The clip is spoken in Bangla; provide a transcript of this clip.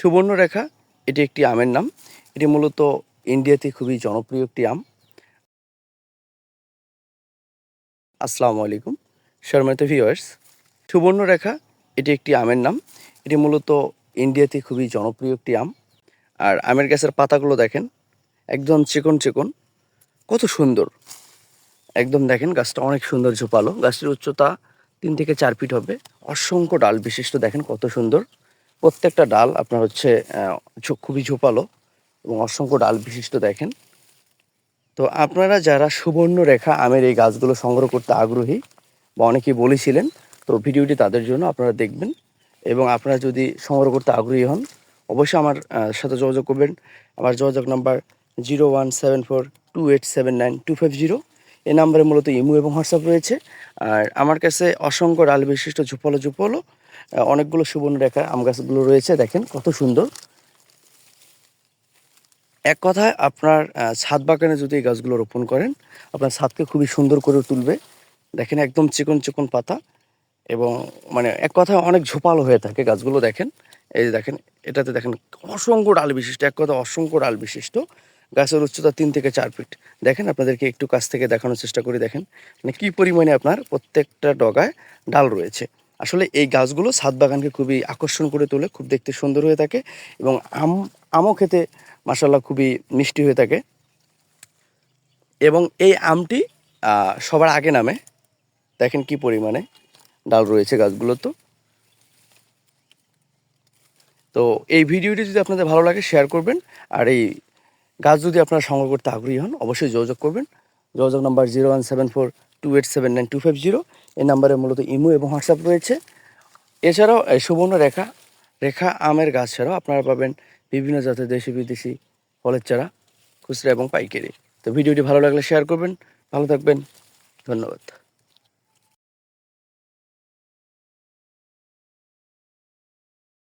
সুবর্ণরেখা, এটি একটি আমের নাম। এটি মূলত ইন্ডিয়াতে খুবই জনপ্রিয় একটি আম। আসসালামু আলাইকুম শর্মাতে ভিওয়ার্স সুবর্ণরেখা, এটি একটি আমের নাম। এটি মূলত ইন্ডিয়াতে খুবই জনপ্রিয় একটি আম। আর আমের গাছের পাতাগুলো দেখেন, একদম চিকন চিকন, কত সুন্দর। একদম দেখেন, গাছটা অনেক সুন্দর ঝোপালো। গাছটির উচ্চতা তিন থেকে চার ফিট হবে। অসংখ্য ডাল বিশিষ্ট, দেখেন কত সুন্দর। প্রত্যেকটা ডাল আপনার হচ্ছে খুবই ঝোপালো এবং অসংখ্য ডাল বিশিষ্ট দেখেন। তো আপনারা যারা সুবর্ণ রেখা আমের এই গাছগুলো সংগ্রহ করতে আগ্রহী বা অনেকেই বলেছিলেন, তো ভিডিওটি তাদের জন্য আপনারা দেখবেন এবং আপনারা যদি সংগ্রহ করতে আগ্রহী হন, অবশ্যই আমার সাথে যোগাযোগ করবেন। আমার যোগাযোগ number zero one seven four two eight seven nine two five zero. এই নাম্বারে মূলত ইমু এবং হোয়াটসঅ্যাপ রয়েছে। আর আমার কাছে অসংখ্য ডাল বিশিষ্ট ঝুপলো ঝুপলো অনেকগুলো সুবর্ণ রেখা আম গাছগুলো রয়েছে, দেখেন কত সুন্দর। এক কথায় আপনার ছাদ বাগানে যদি এই গাছগুলো রোপণ করেন, আপনার ছাদকে খুবই সুন্দর করে তুলবে। দেখেন একদম চিকন চিকন পাতা এবং মানে এক কথায় অনেক ঝোপালো হয়ে থাকে গাছগুলো, দেখেন। এই যে দেখেন, এটাতে দেখেন অসংখ্য ডাল বিশিষ্ট, এক কথা অসংখ্য ডাল বিশিষ্ট। গাছের উচ্চতা তিন থেকে চার ফিট। দেখেন, আপনাদেরকে একটু কাছ থেকে দেখানোর চেষ্টা করে, দেখেন। মানে কী পরিমাণে আপনার প্রত্যেকটা ডগায় ডাল রয়েছে। আসলে এই গাছগুলো ছাদ বাগানকে খুবই আকর্ষণ করে তোলে, খুব দেখতে সুন্দর হয়ে থাকে এবং আম, আমও খেতে মাসাল্লাহ খুবই মিষ্টি হয়ে থাকে। এবং এই আমটি সবার আগে নামে। দেখেন কি পরিমাণে ডাল রয়েছে গাছগুলো তো। তো এই ভিডিওটি যদি আপনাদের ভালো লাগে শেয়ার করবেন, আর এই গাছ যদি আপনারা সংগ্রহ করতে আগ্রহী হন, অবশ্যই যোগাযোগ করবেন। যোগাযোগ number zero one seven four two eight seven nine two five zero. এই নাম্বারে মূলত ইমো এবং হোয়াটসঅ্যাপ রয়েছে। এছাড়াও, এই সুবর্ণ রেখা রেখা আমের গাছ ছাড়াও আপনারা পাবেন বিভিন্ন জাতের দেশি বিদেশি ফলের চারা, খুচরা এবং পাইকারি। তো ভিডিওটি ভালো লাগলে শেয়ার করবেন। ভালো থাকবেন। ধন্যবাদ।